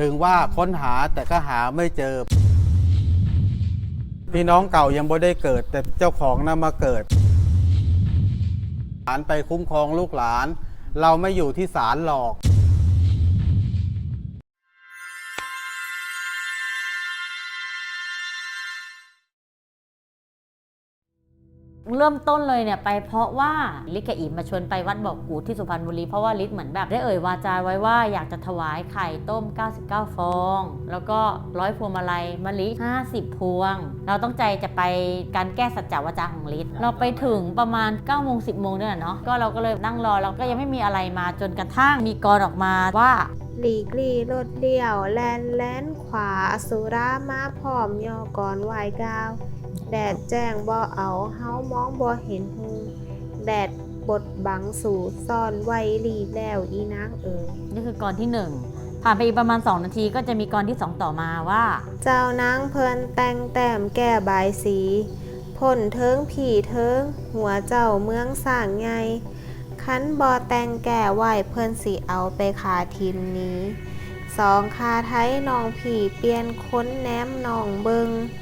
ถึงว่าค้นหาแต่ก็หาไม่เจอ พี่น้องเก่ายังไม่ได้เกิด แต่เจ้าของน่ะมาเกิดหลานไปคุ้มครองลูกหลาน เราไม่อยู่ที่ศาลหรอก เริ่มต้นเลยเนี่ยไปเพราะว่าลิศกับอิมมาชวนไปวัดบอกกูดที่สุพรรณบุรีเพราะว่าลิศเหมือนแบบได้เอ่ยวาจาไว้ว่าอยากจะถวายไข่ต้ม 99 ฟอง แล้วก็ร้อยพวงมาลัยมะลิ 50 พวง เราต้องใจจะไปการแก้สัจจวาจาของลิศเราไปถึงประมาณ9โมง10โมงเนี่ยแหละเนาะก็เราก็เลยนั่งรอเราก็ยังไม่มีอะไรมาจนกระทั่งมีกรออกมาว่าหลีกลี่รถเดี่ยว แลนแลนขวาสุรามาพร้อมยอก่อนไหวกาว แดดแจ้งบ่เอาเฮามองบ่เห็นหูแดดบดบังสู่ซ่อนไว้หลีแล้วอีนางเอ๋ยนี่คือกรที่1ผ่านไปอีกประมาณ 2 นาทีก็จะมีกรที่ 2 ต่อมาว่า เจ้านางเพิ่นแต่งแต้มแก้บายสีพ่นเทิงผีเทิง หัวเจ้าเมืองสร้างไงคันบ่แต่งแก่ไหวเพิ่นสิเอาไปขาทีมนี้สองคาไทยน้องผีเปลี่ยนค้นแนมน้องเบิงแล้ว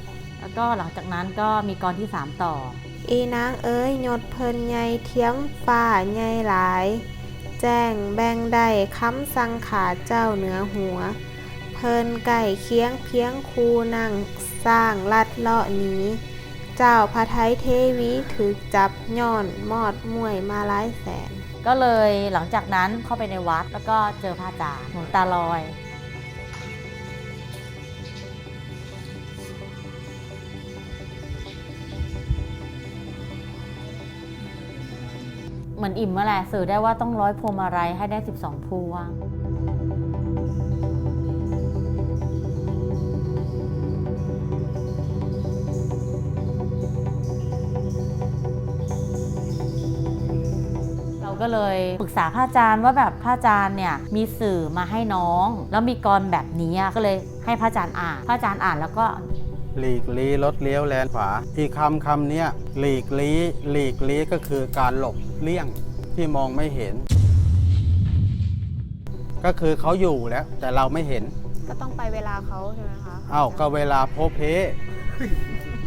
ก็หลังจากนั้นก็มีกรที่ 3 ต่อ อีนางเอ้ยยศเพิ่นใหญ่เทียมฟ้าใหญ่หลาย แจ้งแบ่งได้คำสั่งขาดเจ้าเหนือหัว เพิ่นไก่เคียงเพียงคูนั่งสร้างลัดเลาะหนี้เจ้าพระไทยเทวีถึกจับย่อนมอดมวยมาหลายแสน ก็เลยหลังจากนั้นเข้าไปในวัดแล้วก็เจอพระอาจารย์หลวงตาลอย เหมือนอิ่มมื่อแหละสื่อได้ว่าต้องร้อยพวงมาลัยให้ได้ 12 พวง เราก็เลยปรึกษาพระอาจารย์ว่าแบบพระอาจารย์เนี่ยมีสื่อมาให้น้อง แล้วมีกรแบบนี้อะก็เลยให้พระอาจารย์อ่าน พระอาจารย์อ่านแล้วก็หลีกลี้รถเลี้ยวแลนขวา อีกคำคำเนี้ยหลีกลี้หลีกลี้ก็คือการหลบ เลี่ยงที่มองไม่เห็น ก็คือเขาอยู่แล้ว แต่เราไม่เห็น ก็ต้องไปเวลาเขาใช่ไหมคะเอ้าก็เวลาโพเพ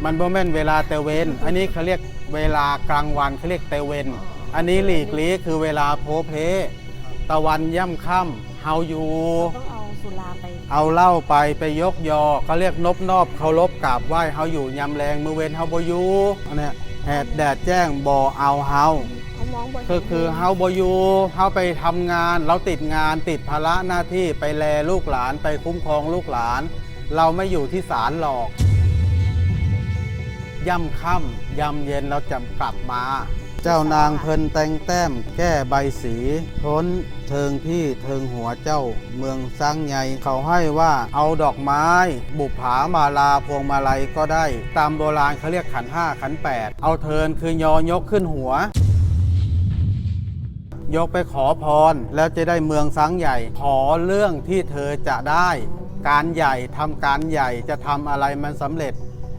มันบ่แม่นเวลาเตเวน อันนี้เขาเรียกเวลากลางวันเขาเรียกเตเวน อันนี้หลีกลี้คือเวลาโพเพ ตะวันย่ำค่ำเฮาอยู่ ต้องเอาสุราไป เอาเหล้าไปไปยกยอเขาเรียกนบนอบเคารพกราบไหว้เฮาอยู่ยำแรงมือเวนเฮาบอยู่อันเนี้ยแหดแดดแจ้งบ่เอาเฮาเขา มองบนก็คือเฮาบอยู่เฮาไปทำงาน เราติดงานติดภาระหน้าที่ไปแลลูกหลานไปคุ้มครองลูกหลาน เราไม่อยู่ที่ศาลหรอก ย่ำค่ำย่ำเย็นเราจะกลับมา เจ้านางเพิ่นแต่งแต้ม แก้ใบสีพ้นเทิงพี่เทิงหัวเจ้าเมืองสร้างใหญ่เขาให้ว่าเอาดอกไม้ บุปผามาลาพวงมาลัยก็ได้ ตามโบราณเขาเรียกขันห้าขันแปดเอาเทินคือยอยกขึ้นหัว ยกไปขอพร แล้วจะได้เมืองสังใหญ่ ขอเรื่องที่เธอจะได้ การใหญ่ทำการใหญ่จะทำอะไรมันสำเร็จ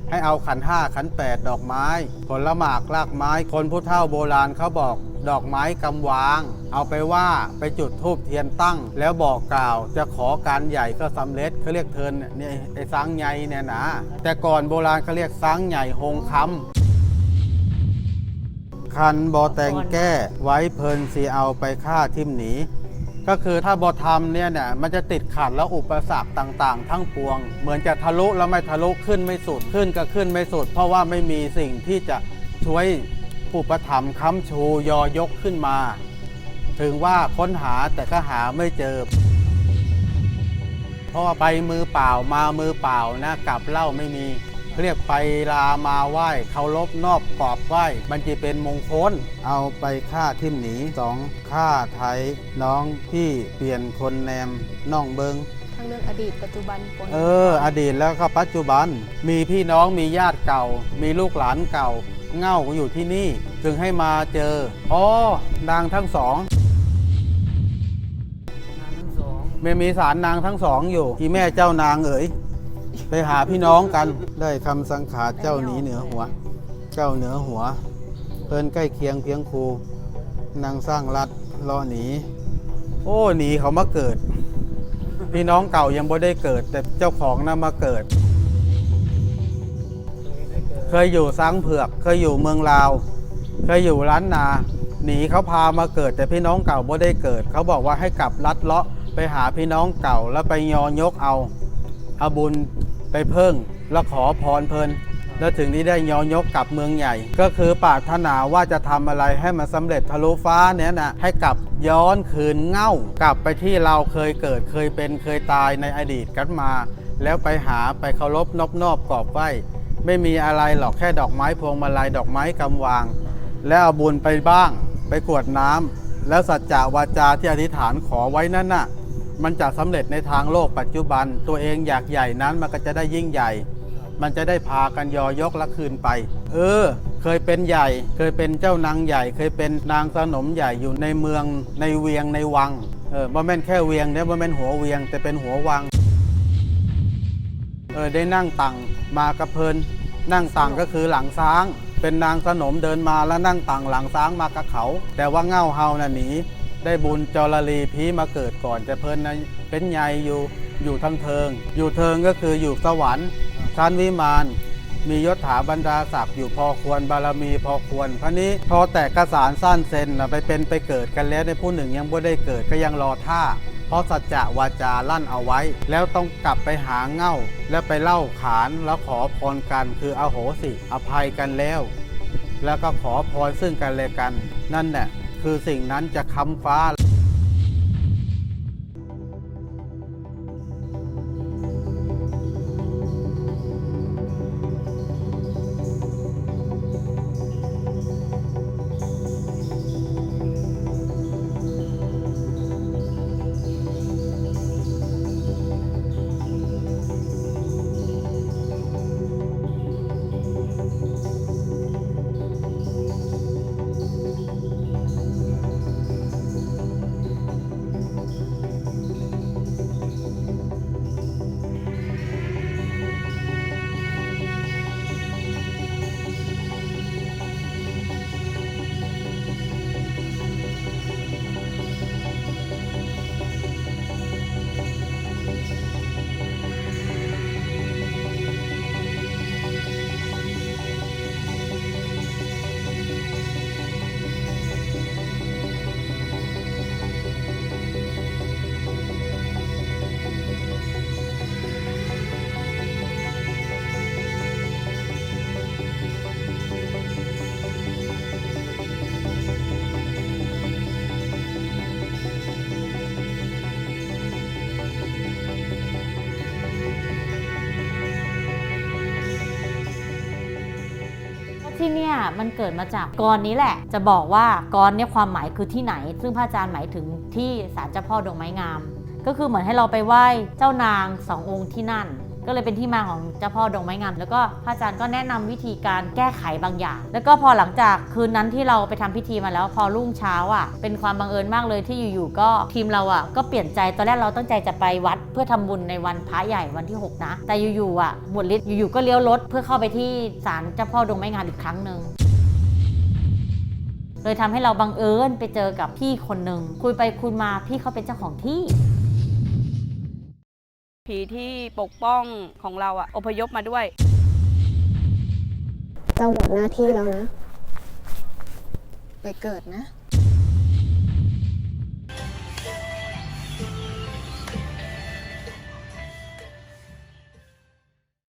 ให้เอาขันห้าขันแปดดอกไม้ผลหมากรากไม้ คนผู้เฒ่าโบราณเขาบอกดอกไม้กำวาง เอาไปว่าไปจุดธูปเทียนตั้ง แล้วบอกกล่าวจะขอการใหญ่ก็สำเร็จเขาเรียกเทินเนี่ยไอ้สังใหญ่เนี่ยนะแต่ก่อนโบราณเขาเรียกสังใหญ่หงคำ คันบอแตงแก้ไว้เพลินสีเอาไปฆ่าทิมหนีก็คือถ้าบอทำเนี่ยเนี่ยมันจะติดขัดแล้วอุปสรรคต่างๆ ทั้งปวง เหมือนจะทะลุแล้วไม่ทะลุขึ้นไม่สุดขึ้นก็ขึ้นไม่สุด เพราะว่าไม่มีสิ่งที่จะช่วยผู้ประถมภ์ค้ำชูยอยกขึ้นมา ถึงว่าค้นหาแต่ก็หาไม่เจอ เพราะว่าไปมือเปล่ามามือเปล่านะกลับเล่าไม่มี เรียกไปลามาไหว้เคารพนอบกอบไหว้มันจะเป็นมงคล เอาไปฆ่าทิมหนีสองฆ่าไทยน้องพี่เปลี่ยนคนแนมน้องเบิงทั้งเรื่องอดีตปัจจุบันปนเออ อดีตแล้วก็ปัจจุบัน มีพี่น้องมีญาติเก่า มีลูกหลานเก่า เง่าอยู่ที่นี่จึงให้มาเจออ๋อนางทั้งสองไม่มีสารนางทั้งสองอยู่ที่แม่เจ้านางเอ๋ย ไปหาพี่น้องกันได้คำสังขารเจ้าหนีเหนือหัว เจ้าเหนือหัว เพิ่นใกล้เคียงเพียงครูนางสร้างรัดรอหนี โอ้หนีเขามาเกิด พี่น้องเก่ายังบ่ได้เกิด แต่เจ้าของน่ะมาเกิด เคยอยู่สังเผือก เคยอยู่เมืองลาว เคยอยู่ร้านนา หนีเขาพามาเกิด แต่พี่น้องเก่าบ่ได้เกิด เขาบอกว่าให้กลับลัดเลาะไปหาพี่น้องเก่าแล้วไปยอยกเอาเอาบุญ ไปเพิ่งแล้วขอพรเพลินแล้วถึงนี้ได้ย้อนยกกลับเมืองใหญ่ ก็คือปรารถนาว่าจะทำอะไรให้มันสำเร็จทะลุฟ้าเนี่ยนะให้กลับย้อนคืนเง่ากลับไปที่เราเคยเกิดเคยเป็นเคยตายในอดีตกันมา แล้วไปหาไปเคารพนอบนอบกอบไหวไม่มีอะไรหรอกแค่ดอกไม้พวงมาลัยดอกไม้กำวาง แล้วเอาบุญไปบ้าง ไปกวดน้ำแล้วสัจจะวาจาที่อธิษฐานขอไว้นั่นน่ะ มันจะสำเร็จในทางโลกปัจจุบัน ตัวเองอยากใหญ่นั้นมันก็จะได้ยิ่งใหญ่ มันจะได้พากันยอยกและคืนไป เออ เคยเป็นใหญ่ เคยเป็นเจ้านางใหญ่ เคยเป็นนางสนมใหญ่อยู่ในเมืองในเวียงในวัง เออบ่แม่นแค่เวียงเนี่ยบ่แม่นหัวเวียง แต่เป็นหัววัง เออได้นั่งตังมากระเพลินนั่งตังก็คือหลังช้าง เป็นนางสนมเดินมาแล้วนั่งตังหลังช้างมากระเขา แต่ว่าเง่าเฮาน่ะหนี ได้บุญจรลีพีมาเกิดก่อนจะเพลินนะเป็นใหญ่อยู่อยู่ทั้งเทิง อยู่เทิงก็คืออยู่สวรรค์ชั้นวิมานมียศถาบรรดาศักดิ์อยู่พอควรบารมีพอควรคราวนี้พอแตกกระสารสั้นเซนไปเป็นไปเกิดกันแล้วในผู้หนึ่งยังบ่ได้เกิดก็ยังรอท่า เพราะสัจจะวาจาลั่นเอาไว้ แล้วต้องกลับไปหาเง่า แล้วไปเล่าขานแล้วขอพรกันคืออโหสิ อภัยกันแล้ว แล้วก็ขอพรซึ่งกันและกัน นั่นแหละ คือสิ่งนั้นจะค้ำฟ้า ที่เนี่ยมันเกิดมาจากกรนี้แหละ จะบอกว่ากรเนี่ยความหมายคือที่ไหน ซึ่งพระอาจารย์หมายถึงที่ศาลเจ้าพ่อดงไม้งาม ก็คือเหมือนให้เราไปไหว้เจ้านางสององค์ที่นั่น ก็เลยเป็นที่มาของเจ้าพ่อดงไม้งามแล้วก็พระอาจารย์ก็แนะนำวิธีการแก้ไขบางอย่าง แล้วก็พอหลังจากคืนนั้นที่เราไปทำพิธีมาแล้ว พอรุ่งเช้าอะเป็นความบังเอิญมากเลยที่อยู่ๆก็ทีมเราอะก็เปลี่ยนใจตอนแรกเราตั้งใจจะไปวัด เพื่อทำบุญในวันพระใหญ่วันที่ 6 นะ แต่อยู่ๆอะหมดฤทธิ์อยู่ๆก็เลี้ยวรถเพื่อเข้าไปที่ศาลเจ้าพ่อดงไม้งามอีกครั้งหนึ่งเลยทำให้เราบังเอิญไปเจอกับพี่คนหนึ่งคุยไปคุยมาพี่เขาเป็นเจ้าของที่ ผีที่ปกป้องของเราอะอพยพมาด้วย เจ้าหมดหน้าที่แล้วนะ ไปเกิดนะ